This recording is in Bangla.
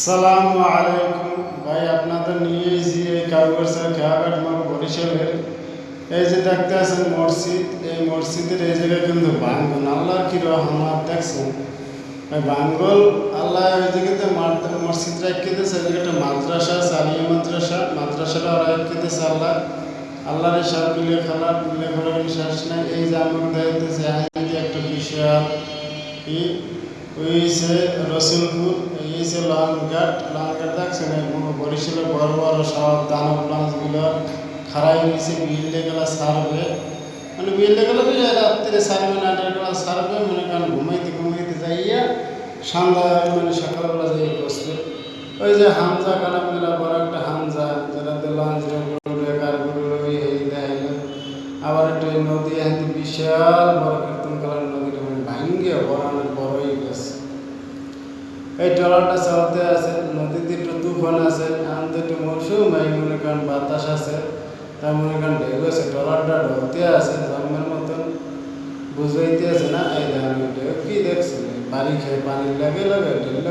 সালামু আলাইকুম। ভাই, আপনাদের নিয়ে এসেছি এই কারুবাসা খেয়াঘাট মার বরিশালের, এই যে দেখতে আছেন মসজিদ, এই মসজিদের এই জায়গায় কিন্তু বাঙ্গন আল্লাহ কি রহমত, দেখছেন? বাঙ্গল আল্লাহ ওই জায়গাতে মসজিদ রাখিতেছে ওই জায়গাটা মাদ্রাসা, সালিয়া মাদ্রাসা, মাদ্রাসাটা রাখিতেছে আল্লাহ। আল্লাহর এই সব মিলে খেলার মিলে খেলার বিশ্বাস নাই। এই যে আমাকে দেখতেছে একটা বিশাল হচ্ছে রসুলপুর এই হচ্ছে লংঘাট লংঘাট দেখছেন বরিশালের বড় বড় সব দানব লঞ্চগুলো খারাই নিয়েছে বিল্ডে গেলা সারবে মানে বিল্ডে গেলে বুঝে রাত্রে সারবে না আটার গেলা সারবে মনে করেন ঘুমাইতে ঘুমাইতে যাইয়া সন্ধ্যা মানে সকালবেলা যাই বসবে। ওই যে হামজা কালামিলা বড় একটা হামজা যেটাতে লঞ্চ আবার একটা নদী বিশাল বড় কীর্তন করার নদীটা বড় অনেক বড় হয়ে গেছে। এই ট্রলারটা চলতে আছে নদীতে একটু তুফান আছে আনতে একটু মৌসুম এই মনে করেন বাতাস আছে, তার মনে করেন ঢেউ আছে, ট্রলারটা ঢলতে আছে, জন্মের মতন বুঝাইতে আছে না, এই ধান ঢেউ কি দেখছে? বাড়ি খেয়ে পানি লাগে লাগে, ঢেউ লাগে